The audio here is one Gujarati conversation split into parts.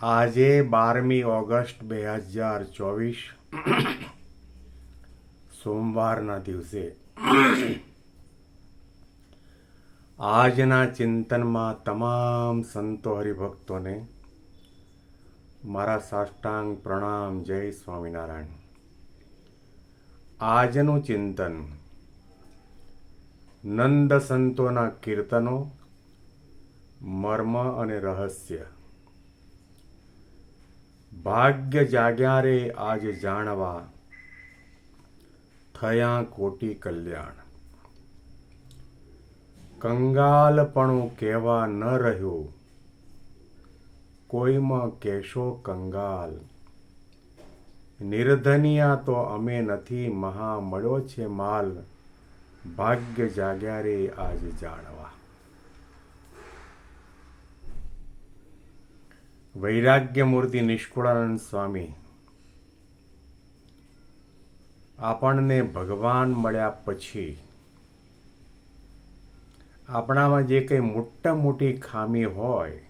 આજે બારમી ઓગસ્ટ બે હજાર ચોવીસ, સોમવારના દિવસે. આજના ચિંતનમાં તમામ સંતો હરિભક્તોને મારા સાષ્ટાંગ પ્રણામ, જય સ્વામિનારાયણ. આજનું ચિંતન નંદ સંતોના કીર્તનો, મર્મ અને રહસ્ય. ભાગ્ય જાગ્યા રે આજ જાણવા થયા કોટી કલ્યાણ. કંગાલપણું કહેવા ન રહ્યું. કોઈમાં કેશો કંગાલ. નિર્ધનિયા તો અમે નથી મહા મળ્યો છે માલ. ભાગ્ય જાગ્યા રે આજ જાણવા. વૈરાગ્ય મૂર્તિ નિષ્કુળાનંદ સ્વામી આપણને ભગવાન મળ્યા પછી આપણામાં જે કંઈ મોટા મોટી ખામી હોય,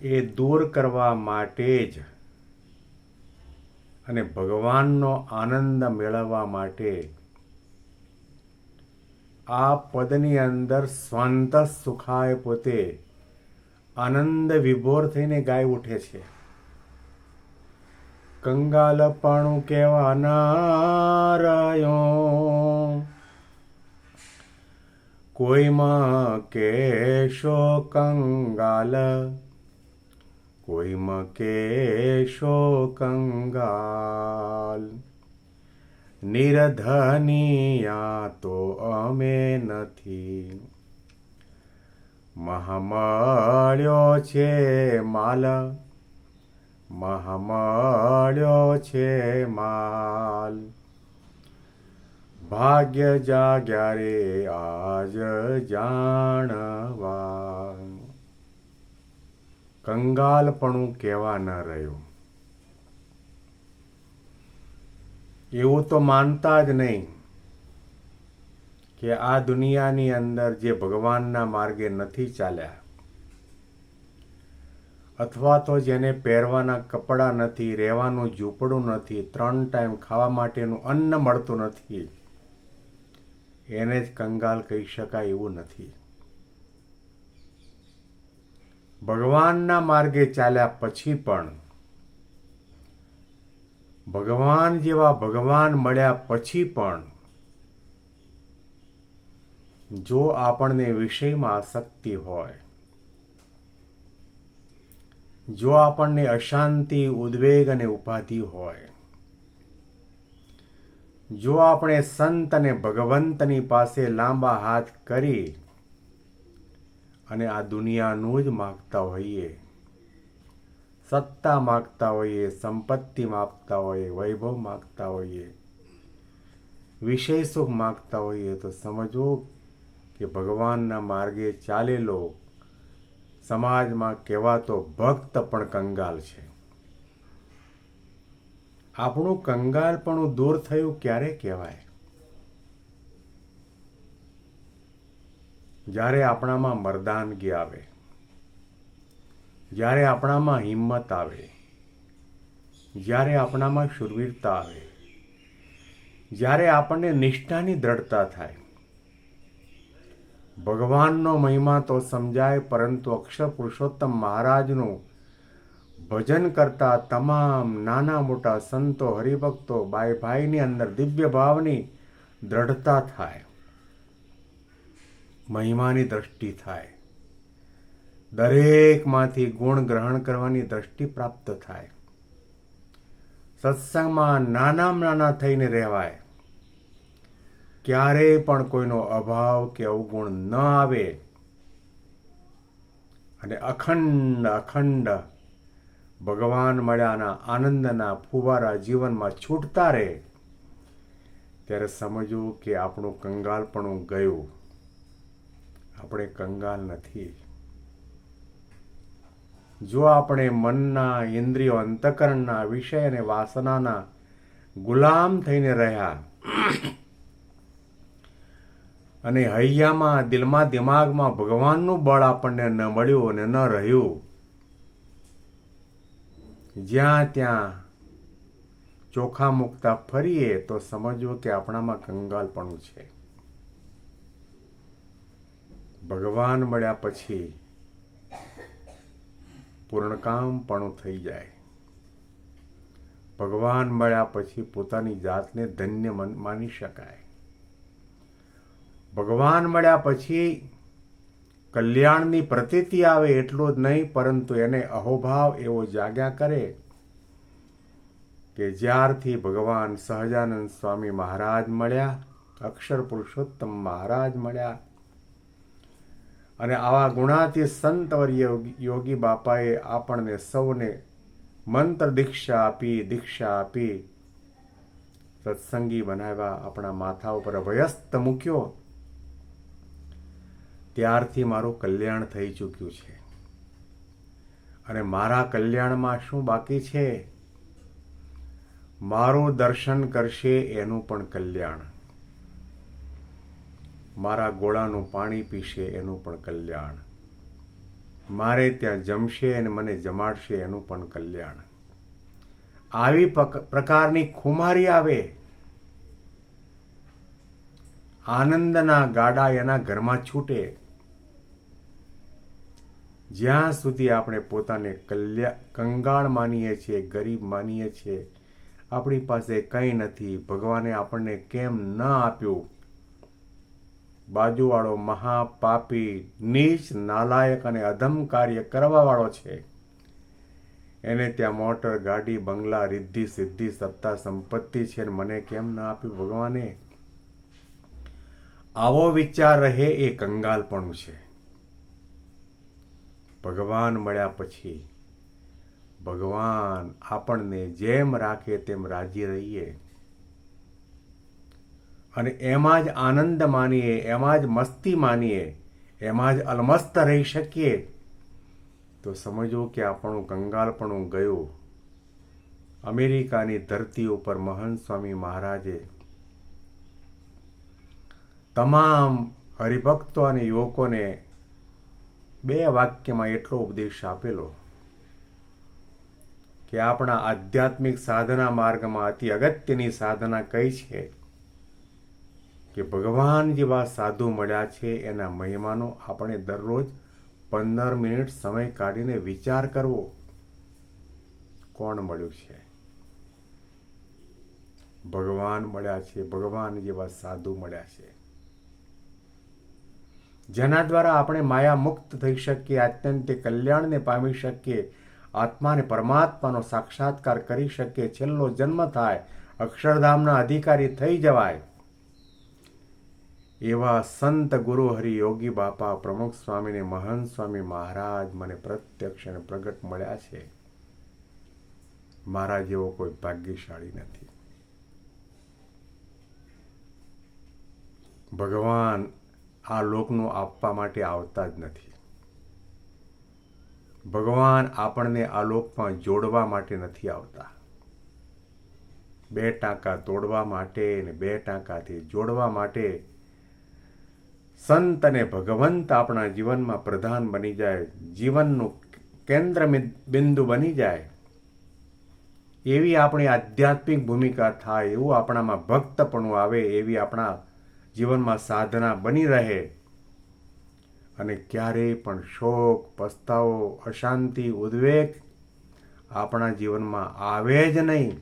એ દૂર કરવા માટે જ અને ભગવાનનો આનંદ મેળવવા માટે આ પદની અંદર સ્વાંત સુખાય પોતે આનંદ વિભોર થઈને ગાય ઉઠે છે. કંગાલપણું કેવા નારાયો કોઈમાં કેશો કંગાલ, કોઈમાં કેશો કંગાલ. નિરધનિયા તો અમે નથી. મહામળ્યો છે માલ. મહામળ્યો છે માલ. ભાગ્ય જાગ્યા રે આજ જાણવા. કંગાલપણું કહેવા ન રહ્યું. એવું તો માનતા જ નહીં. કે આ દુનિયાની અંદર જે ભગવાનના માર્ગે નથી ચાલ્યા, અથવા તો જેને પહેરવાના કપડાં નથી, રહેવાનું ઝૂંપડું નથી, ત્રણ ટાઈમ ખાવા માટેનું અન્ન મળતું નથી, એને જ કંગાલ કહી શકાય એવું નથી. ભગવાનના માર્ગે ચાલ્યા પછી પણ ભગવાન જેવા ભગવાન મળ્યા પછી પણ જો આપણને વિષયમાં આસક્તિ હોય, જો આપણને અશાંતિ, ઉદ્વેગ અને ઉપાધિ હોય, જો આપણે સંત અને ભગવંતની પાસે લાંબા હાથ કરી અને આ દુનિયાનું જ માગતા હોઈએ, સત્તા માગતા હોઈએ, સંપત્તિ માગતા હોઈએ, વૈભવ માગતા હોઈએ, વિષય સુખ માગતા હોઈએ, તો સમજવો કે ભગવાનના માર્ગે ચાલેલો સમાજમાં કહેવાતો ભક્ત પણ કંગાલ છે. આપણું કંગાલપણું દૂર થયું ક્યારે કહેવાય? જ્યારે આપણામાં મરદાનગી આવે, જ્યારે આપણામાં હિંમત આવે, જ્યારે આપણામાં શુરવીરતા આવે, જ્યારે આપણને નિષ્ઠાની દ્રઢતા થાય ભગવાનનો મહિમા તો સમજાય, પરંતુ અક્ષર પુરુષોત્તમ મહારાજનું ભજન કરતા તમામ નાના મોટા સંતો, હરિભક્તો બાઈ ભાઈની અંદર દિવ્ય ભાવની દ્રઢતા થાય, મહિમાની દ્રષ્ટિ થાય. દરેકમાંથી ગુણ ગ્રહણ કરવાની દ્રષ્ટિ પ્રાપ્ત થાય. સત્સંગમાં નાનામાં નાના થઈને રહેવાય. ક્યારેય પણ કોઈનો અભાવ કે અવગુણ ન આવે. અને અખંડ અખંડ ભગવાન મળ્યાના આનંદના ફુવારા જીવનમાં છૂટતા રહે, ત્યારે સમજવું કે આપણું કંગાલપણું ગયું. આપણે કંગાલ નથી. જો આપણે મનના ઇન્દ્રિયો અંતકરણના વિષય અને વાસનાના ગુલામ થઈને રહ્યા અને હૈયામાં, દિલમાં, દિમાગમાં ભગવાનનું બળ આપણને ન મળ્યું અને ન રહ્યું. જ્યાં ત્યાં ચોખા મૂકતા ફરીએ, તો સમજવું કે આપણામાં કંગાલપણું છે. ભગવાન મળ્યા પછી પૂર્ણકામપણું થઈ જાય. ભગવાન મળ્યા પછી પોતાની જાતને ધન્ય માની શકાય. ભગવાન મળ્યા પછી કલ્યાણની પ્રતીતિ આવે એટલું જ નહીં, પરંતુ એને અહોભાવ એવો જાગ્યા કરે કે જ્યારથી ભગવાન સહજાનંદ સ્વામી મહારાજ મળ્યા, અક્ષર પુરુષોત્તમ મહારાજ મળ્યા. અને આવા ગુણાતી સંતવર યોગી બાપાએ આપણને સૌને મંત્ર દીક્ષા આપી દીક્ષા આપી, સત્સંગી બનાવ્યા, આપણા માથા ઉપર અભયસ્ત મૂક્યો. ત્યારથી મારું કલ્યાણ થઈ ચૂક્યું છે. અને મારા કલ્યાણમાં શું બાકી છે? મારું દર્શન કરશે એનું પણ કલ્યાણ. મારા ગોળાનું પાણી પીશે એનું પણ કલ્યાણ. મારે ત્યાં જમશે અને મને જમાડશે એનું પણ કલ્યાણ. આવી પ્રકારની ખુમારી આવે. આનંદના ગાડા એના ઘરમાં છૂટે. જ્યાં સુધી આપણે પોતાને કલ્યા, કંગાળ માનીએ છીએ, ગરીબ માનીએ છીએ, આપણી પાસે કંઈ નથી. ભગવાને આપણને કેમ ન આપ્યું? બાજુવાળો મહાપાપી, નીચ, નાલાયક અને અધમ કાર્ય કરવાવાળો છે. એને ત્યાં મોટર, ગાડી, બંગલા, રિદ્ધિ, સિદ્ધિ, સત્તા, સંપત્તિ છે મને કેમ ના આપ્યું ભગવાને? આવો વિચાર રહે એ કંગાલપણું છે. ભગવાન મળ્યા પછી ભગવાન આપણને જેમ રાખે તેમ રાજી રહીએ. અને એમાં જ આનંદ માનીએ, એમાં જ મસ્તી માનીએ, એમાં જ અલમસ્ત રહી શકીએ. તો સમજો કે આપણું કંગાલપણું ગયું. અમેરિકાની ધરતી ઉપર મહંત સ્વામી મહારાજે તમામ હરિભક્તો અને યુવકોને બે વાક્યમાં એટલો ઉપદેશ આપેલો કે આપણા આધ્યાત્મિક સાધના માર્ગમાં અતિ અગત્યની સાધના કઈ છે કે ભગવાન જેવા સાધુ મળ્યા છે એના મહિમાનો આપણે દરરોજ પંદર મિનિટ સમય કાઢીને વિચાર કરવો. કોણ મળ્યું છે? ભગવાન મળ્યા છે, ભગવાન જેવા સાધુ મળ્યા છે. જેના દ્વારા આપણે માયા મુક્ત થઈ શકીએ અત્યંત કલ્યાણને પામી શકીએ, આત્માને પરમાત્માનો સાક્ષાત્કાર કરી શકીએ, છેલ્લો જન્મ થાય, અક્ષરધામના અધિકારી થઈ જવાય. એવા સંત ગુરુ હરિ યોગી બાપા, પ્રમુખ સ્વામીને મહંત સ્વામી મહારાજ મને પ્રત્યક્ષ અને પ્રગટ મળ્યા છે. મારા જેવો કોઈ ભાગ્યશાળી નથી. ભગવાન આ લોકનું આપવા માટે આવતા જ નથી. ભગવાન આપણને આ લોકમાં જોડવા માટે નથી આવતા. બે ટાંકા તોડવા માટે ને બે ટાંકાથી જોડવા માટે સંત અને ભગવંત આપણા જીવનમાં પ્રધાન બની જાય, જીવનનું કેન્દ્ર બિંદુ બની જાય. એવી આપણી આધ્યાત્મિક ભૂમિકા થાય, એવું આપણામાં ભક્તપણું આવે, એવી આપણા જીવનમાં સાધના બની રહે. અને ક્યારેય પણ શોક, પસ્તાવો, અશાંતિ, ઉદ્વેગ આપણા જીવનમાં આવે જ નહીં.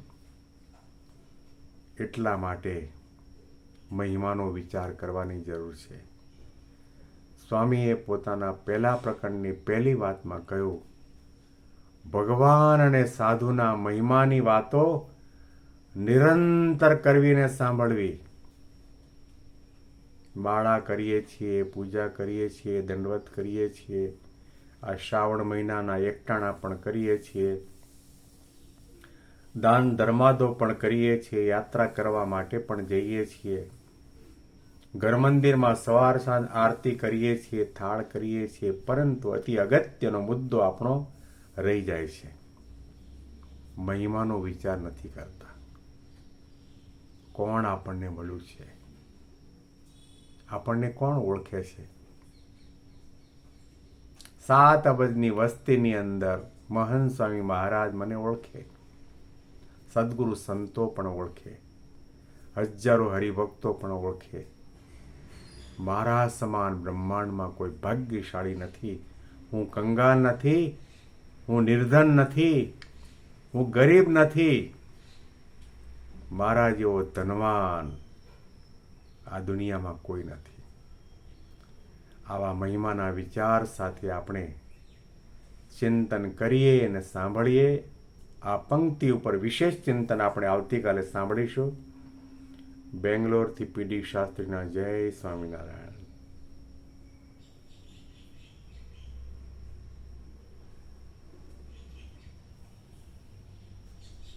એટલા માટે મહિમાનો વિચાર કરવાની જરૂર છે. સ્વામીએ પોતાના પહેલા પ્રકરણની પહેલી વાતમાં કહ્યું, ભગવાન અને સાધુના મહિમાની વાતો નિરંતર કરવીને સાંભળવી. માળા કરીએ છીએ, પૂજા કરીએ છીએ, દંડવત કરીએ છીએ, આ શ્રાવણ મહિનાના એકટાણા પણ કરીએ છીએ, દાન ધર્માદો પણ કરીએ છીએ, યાત્રા કરવા માટે પણ જઈએ છીએ, ઘર મંદિરમાં સવાર સાંજ આરતી કરીએ છીએ, થાળ કરીએ છીએ, પરંતુ અતિ અગત્યનો મુદ્દો આપણો રહી જાય છે. મહિમાનો વિચાર નથી કરતા. કોણ આપણને મળ્યું છે? આપણને કોણ ઓળખે છે? સાત અબજની વસ્તીની અંદર મહંત સ્વામી મહારાજ મને ઓળખે. સદગુરુ સંતો પણ ઓળખે. હજારો હરિભક્તો પણ ઓળખે. મારા સમાન બ્રહ્માંડમાં કોઈ ભાગ્યશાળી નથી. હું કંગાલ નથી. હું નિર્ધન નથી. હું ગરીબ નથી. મારા જેવો ધનવાન આ દુનિયામાં કોઈ નથી. આવા મહિમાના વિચાર સાથે આપણે ચિંતન કરીએ અને સાંભળીએ. આ પંક્તિ ઉપર વિશેષ ચિંતન આપણે આવતીકાલે સાંભળીશું. બેંગ્લોરથી પીડી શાસ્ત્રીના જય સ્વામિનારાયણ.